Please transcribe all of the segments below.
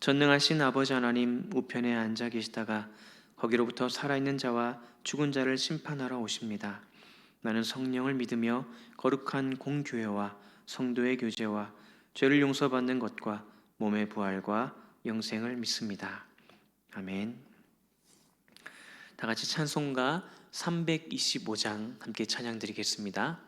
전능하신 아버지 하나님 우편에 앉아 계시다가 거기로부터 살아있는 자와 죽은 자를 심판하러 오십니다. 나는 성령을 믿으며 거룩한 공교회와 성도의 교제와 죄를 용서받는 것과 몸의 부활과 영생을 믿습니다. 아멘. 다 같이 찬송가 325장 함께 찬양 드리겠습니다.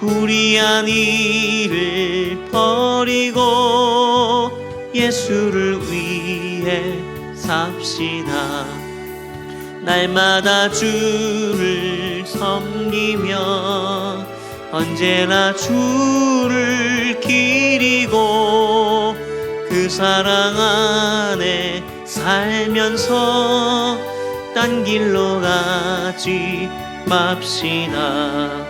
불의한 일을 버리고 예수를 위해 삽시다. 날마다 주를 섬기며 언제나 주를 기리고 그 사랑 안에 살면서 딴 길로 가지 맙시다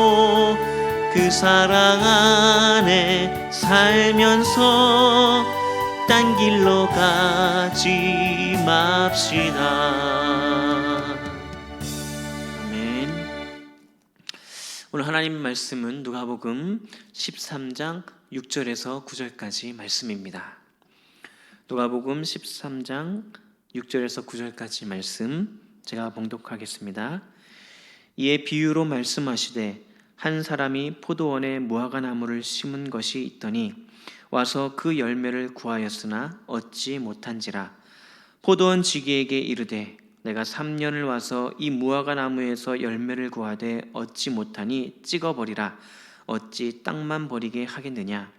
그 사랑 안에 살면서 딴 길로 가지 맙시다. 아멘. 오늘 하나님 말씀은 누가복음 13장 6절에서 9절까지 말씀입니다. 누가복음 13장 6절에서 9절까지 말씀 제가 봉독하겠습니다. 이에 비유로 말씀하시되 한 사람이 포도원에 무화과 나무를 심은 것이 있더니 와서 그 열매를 구하였으나 얻지 못한지라. 포도원 지기에게 이르되 내가 3년을 와서 이 무화과 나무에서 열매를 구하되 얻지 못하니 찍어버리라. 어찌 땅만 버리게 하겠느냐?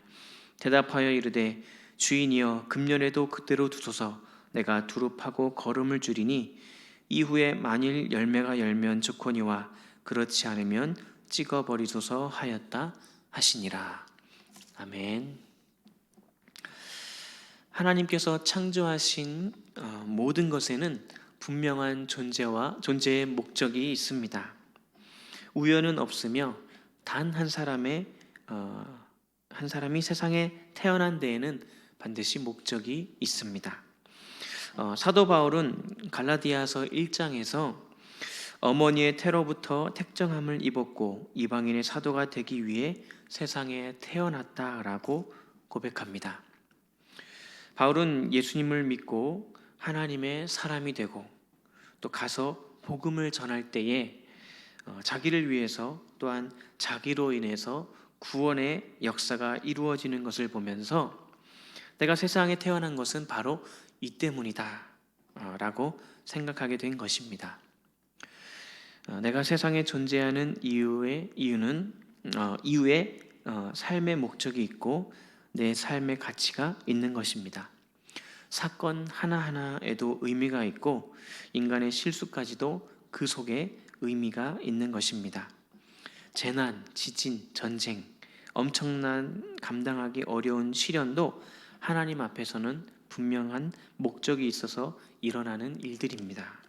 대답하여 이르되 주인이여 금년에도 그대로 두소서. 내가 두릅하고 걸음을 줄이니 이후에 만일 열매가 열면 좋거니와 그렇지 않으면 찍어 버리소서 하였다 하시니라 아멘. 하나님께서 창조하신 어, 모든 것에는 분명한 존재와 존재의 목적이 있습니다. 우연은 없으며 단 한 사람의 어, 한 사람이 세상에 태어난 데에는 반드시 목적이 있습니다. 어, 사도 바울은 갈라디아서 1장에서 어머니의 태로부터 택정함을 입었고 이방인의 사도가 되기 위해 세상에 태어났다라고 고백합니다. 바울은 예수님을 믿고 하나님의 사람이 되고 또 가서 복음을 전할 때에 어, 자기를 위해서 또한 자기로 인해서 구원의 역사가 이루어지는 것을 보면서 내가 세상에 태어난 것은 바로 이 때문이다 어, 라고 생각하게 된 것입니다. 어, 내가 세상에 존재하는 이유의 이유는 이유에 삶의 목적이 있고 내 삶의 가치가 있는 것입니다. 사건 하나하나에도 의미가 있고 인간의 실수까지도 그 속에 의미가 있는 것입니다. 재난, 지진, 전쟁, 엄청난 감당하기 어려운 시련도 하나님 앞에서는 분명한 목적이 있어서 일어나는 일들입니다.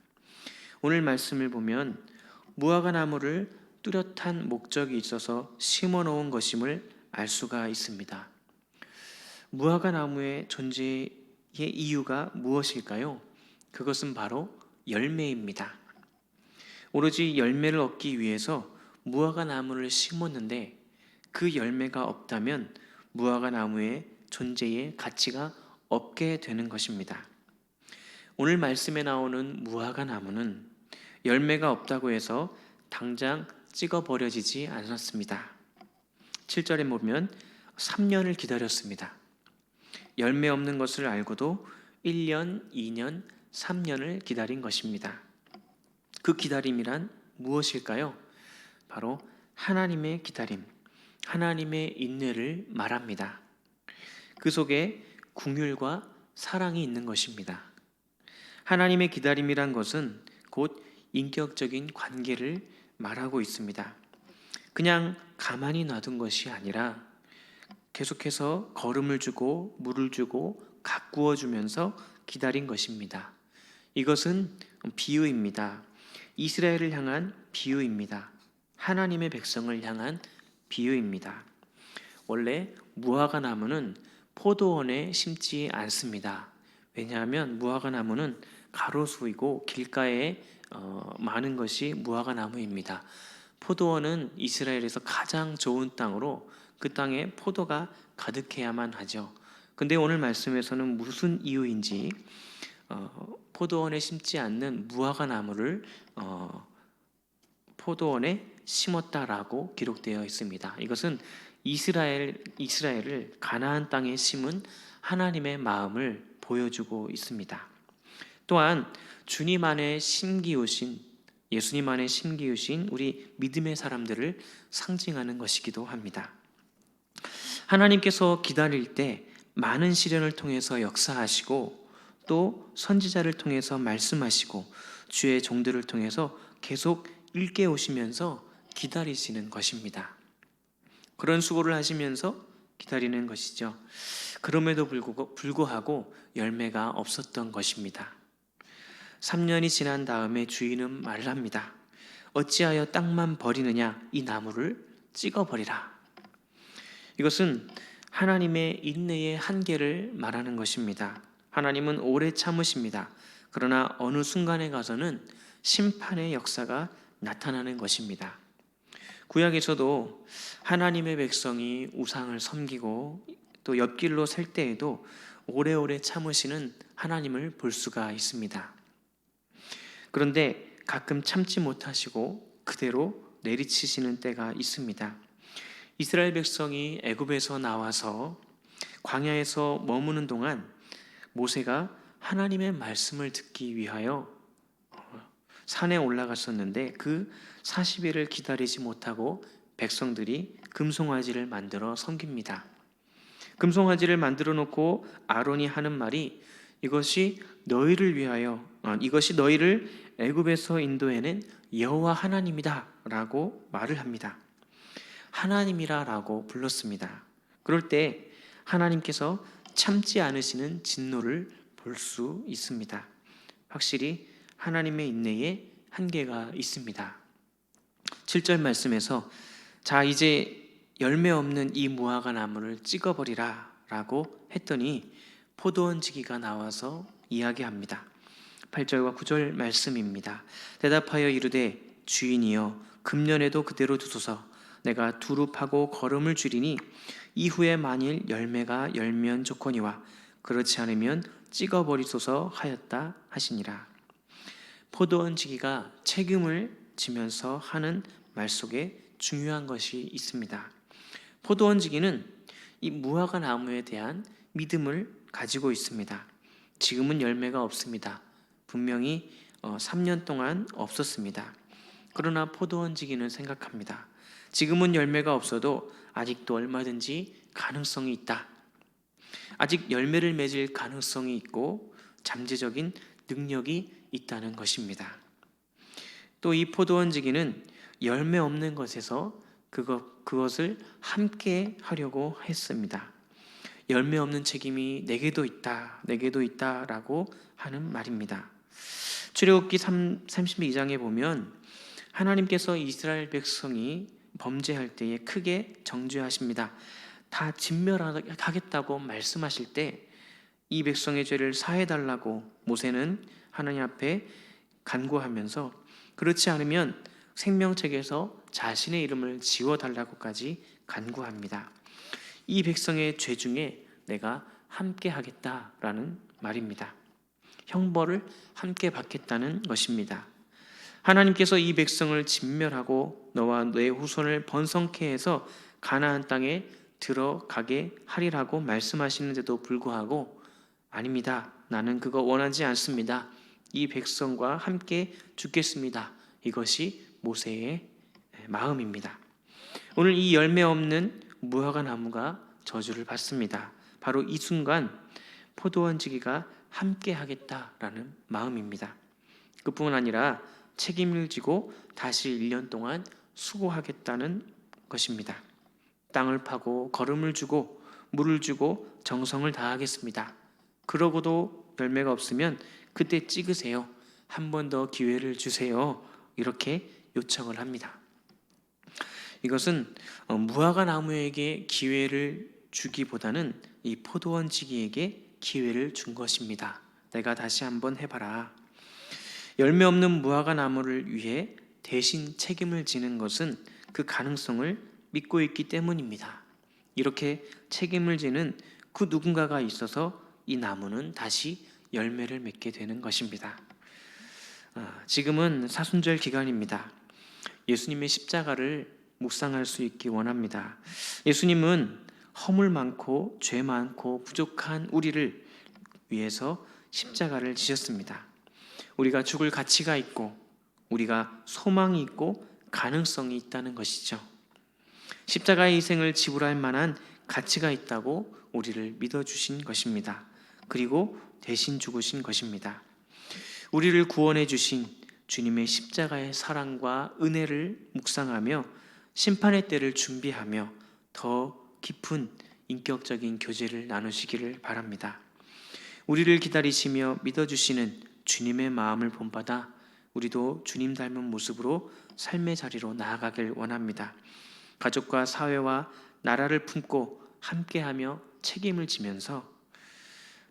오늘 말씀을 보면 무화과 나무를 뚜렷한 목적이 있어서 심어 놓은 것임을 알 수가 있습니다. 무화과 나무의 존재의 이유가 무엇일까요? 그것은 바로 열매입니다. 오로지 열매를 얻기 위해서 무화과 나무를 심었는데 그 열매가 없다면 무화과 나무의 존재의 가치가 없게 되는 것입니다. 오늘 말씀에 나오는 무화과 나무는 열매가 없다고 해서 당장 찍어 버려지지 않았습니다. 7절에 보면 3년을 기다렸습니다. 열매 없는 것을 알고도 1년, 2년, 3년을 기다린 것입니다. 그 기다림이란 무엇일까요? 바로 하나님의 기다림, 하나님의 인내를 말합니다. 그 속에 궁율과 사랑이 있는 것입니다. 하나님의 기다림이란 것은 곧 인격적인 관계를 말하고 있습니다. 그냥 가만히 놔둔 것이 아니라 계속해서 걸음을 주고 물을 주고 가꾸어 주면서 기다린 것입니다. 이것은 비유입니다. 이스라엘을 향한 비유입니다. 하나님의 백성을 향한 비유입니다. 원래 무화과 나무는 포도원에 심지 않습니다. 왜냐하면 무화과 나무는 가로수이고 길가에 어, 많은 것이 무화과 나무입니다. 포도원은 이스라엘에서 가장 좋은 땅으로 그 땅에 포도가 가득해야만 하죠. 근데 오늘 말씀에서는 무슨 이유인지 어, 포도원에 심지 않는 무화과 나무를 어, 포도원에 심었다라고 기록되어 있습니다. 이것은 이스라엘 이스라엘을 가나안 땅에 심은 하나님의 마음을 보여주고 있습니다. 또한 주님 안에 심기우신 예수님 안에 심기우신 우리 믿음의 사람들을 상징하는 것이기도 합니다. 하나님께서 기다릴 때 많은 시련을 통해서 역사하시고 또 선지자를 통해서 말씀하시고 주의 종들을 통해서 계속 일깨우시면서 기다리시는 것입니다. 그런 수고를 하시면서 기다리는 것이죠. 그럼에도 불구하고 열매가 없었던 것입니다. 3년이 지난 다음에 주인은 말 합니다. 어찌하여 땅만 버리느냐 이 나무를 찍어 버리라. 이것은 하나님의 인내의 한계를 말하는 것입니다. 하나님은 오래 참으십니다. 그러나 어느 순간에 가서는 심판의 역사가 나타나는 것입니다. 구약에서도 하나님의 백성이 우상을 섬기고 또 옆길로 살 때에도 오래오래 참으시는 하나님을 볼 수가 있습니다. 그런데 가끔 참지 못하시고 그대로 내리치시는 때가 있습니다. 이스라엘 백성이 애굽에서 나와서 광야에서 머무는 동안 모세가 하나님의 말씀을 듣기 위하여 산에 올라갔었는데 그 40일을 기다리지 못하고 백성들이 금송아지를 만들어 섬깁니다. 금송아지를 만들어 놓고 아론이 하는 말이 이것이 너희를 위하여 어, 이것이 너희를 애굽에서 인도해낸 여호와 하나님이다라고 말을 합니다. 하나님이라라고 불렀습니다. 그럴 때 하나님께서 참지 않으시는 진노를 볼 수 있습니다. 확실히 하나님의 인내에 한계가 있습니다. 7절 말씀에서 자 이제 열매 없는 이 무화과 나무를 찍어버리라 라고 했더니 포도원 지기가 나와서 이야기합니다. 8절과 9절 말씀입니다. 대답하여 이르되 주인이여 금년에도 그대로 두소서 내가 두릅하고 걸음을 줄이니 이후에 만일 열매가 열면 좋거니와 그렇지 않으면 찍어버리소서 하였다 하시니라. 포도원 지기가 책임을 지면서 하는 말 속에 중요한 것이 있습니다. 포도원 지기는 이 무화과 나무에 대한 믿음을 가지고 있습니다. 지금은 열매가 없습니다. 분명히 3년 동안 없었습니다. 그러나 포도원지기는 생각합니다. 지금은 열매가 없어도 아직도 얼마든지 가능성이 있다. 아직 열매를 맺을 가능성이 있고 잠재적인 능력이 있다는 것입니다. 또 이 포도원지기는 열매 없는 것에서 그것, 그것을 함께 하려고 했습니다. 열매 없는 책임이 내게도 있다, 내게도 있다라고 하는 말입니다. 출애굽기 32장에 보면 하나님께서 이스라엘 백성이 범죄할 때에 크게 정죄하십니다. 다 진멸하겠다고 말씀하실 때 이 백성의 죄를 사해 달라고 모세는 하나님 앞에 간구하면서 그렇지 않으면 생명책에서 자신의 이름을 지워 달라고까지 간구합니다. 이 백성의 죄 중에 내가 함께 하겠다라는 말입니다. 형벌을 함께 받겠다는 것입니다. 하나님께서 이 백성을 진멸하고 너와 내 후손을 번성케 해서 가나안 땅에 들어가게 하리라고 말씀하시는데도 불구하고 아닙니다. 나는 그거 원하지 않습니다. 이 백성과 함께 죽겠습니다. 이것이 모세의 마음입니다. 오늘 이 열매 없는 무화과 나무가 저주를 받습니다. 바로 이 순간 포도원지기가 함께 하겠다라는 마음입니다. 그뿐 아니라 책임을 지고 다시 1년 동안 수고하겠다는 것입니다. 땅을 파고 걸음을 주고 물을 주고 정성을 다하겠습니다. 그러고도 열매가 없으면 그때 찍으세요. 한 번 더 기회를 주세요. 이렇게 요청을 합니다. 이것은 어, 무화과 나무에게 기회를 주기보다는 이 포도원지기에게 기회를 준 것입니다. 내가 다시 한번 해봐라. 열매 없는 무화과 나무를 위해 대신 책임을 지는 것은 그 가능성을 믿고 있기 때문입니다. 이렇게 책임을 지는 그 누군가가 있어서 이 나무는 다시 열매를 맺게 되는 것입니다. 아, 지금은 사순절 기간입니다. 예수님의 십자가를 묵상할 수 있기 원합니다. 예수님은 허물 많고 죄 많고 부족한 우리를 위해서 십자가를 지셨습니다. 우리가 죽을 가치가 있고 우리가 소망이 있고 가능성이 있다는 것이죠. 십자가의 희생을 지불할 만한 가치가 있다고 우리를 믿어주신 것입니다. 그리고 대신 죽으신 것입니다. 우리를 구원해 주신 주님의 십자가의 사랑과 은혜를 묵상하며 심판의 때를 준비하며 더 깊은 인격적인 교제를 나누시기를 바랍니다. 우리를 기다리시며 믿어주시는 주님의 마음을 본받아 우리도 주님 닮은 모습으로 삶의 자리로 나아가길 원합니다. 가족과 사회와 나라를 품고 함께하며 책임을 지면서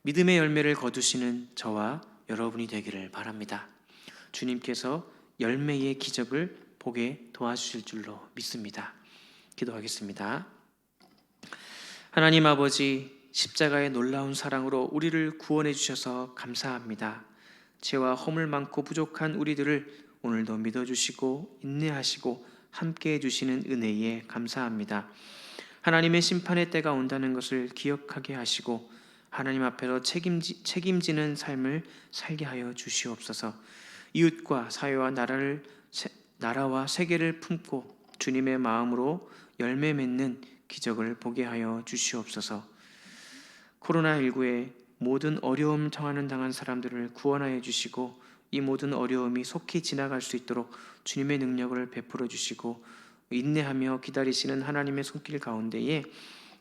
믿음의 열매를 거두시는 저와 여러분이 되기를 바랍니다. 주님께서 열매의 기적을 보게 도와주실 줄로 믿습니다. 기도하겠습니다. 하나님 아버지 십자가의 놀라운 사랑으로 우리를 구원해 주셔서 감사합니다. 죄와 허물 많고 부족한 우리들을 오늘도 믿어 주시고 인내하시고 함께 해 주시는 은혜에 감사합니다. 하나님의 심판의 때가 온다는 것을 기억하게 하시고 하나님 앞에서 책임지, 책임지는 삶을 살게 하여 주시옵소서. 이웃과 사회와 나라를 나라와 세계를 품고 주님의 마음으로 열매 맺는 기적을 보게 하여 주시옵소서. 코로나19에 모든 어려움 청하는 당한 사람들을 구원하여 주시고 이 모든 어려움이 속히 지나갈 수 있도록 주님의 능력을 베풀어 주시고 인내하며 기다리시는 하나님의 손길 가운데에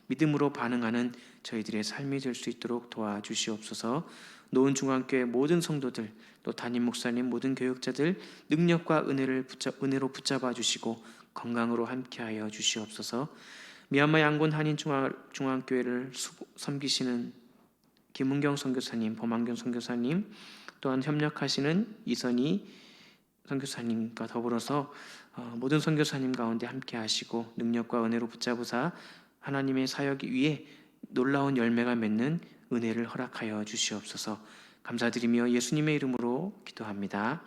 믿음으로 반응하는 저희들의 삶이 될 수 있도록 도와주시옵소서. 노은 중앙교회 모든 성도들 또 담임 목사님 모든 교육자들 능력과 은혜를 붙잡, 은혜로 붙잡아 주시고 건강으로 함께하여 주시옵소서. 미얀마 양곤 한인 중앙, 중앙 교회를 섬기시는 김은경 선교사님, 범한경 선교사님, 또한 협력하시는 이선희 선교사님과 더불어서 어, 모든 선교사님 가운데 함께 하시고 능력과 은혜로 붙잡으사 하나님의 사역 위에 놀라운 열매가 맺는 은혜를 허락하여 주시옵소서. 감사드리며 예수님의 이름으로 기도합니다.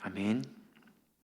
아멘.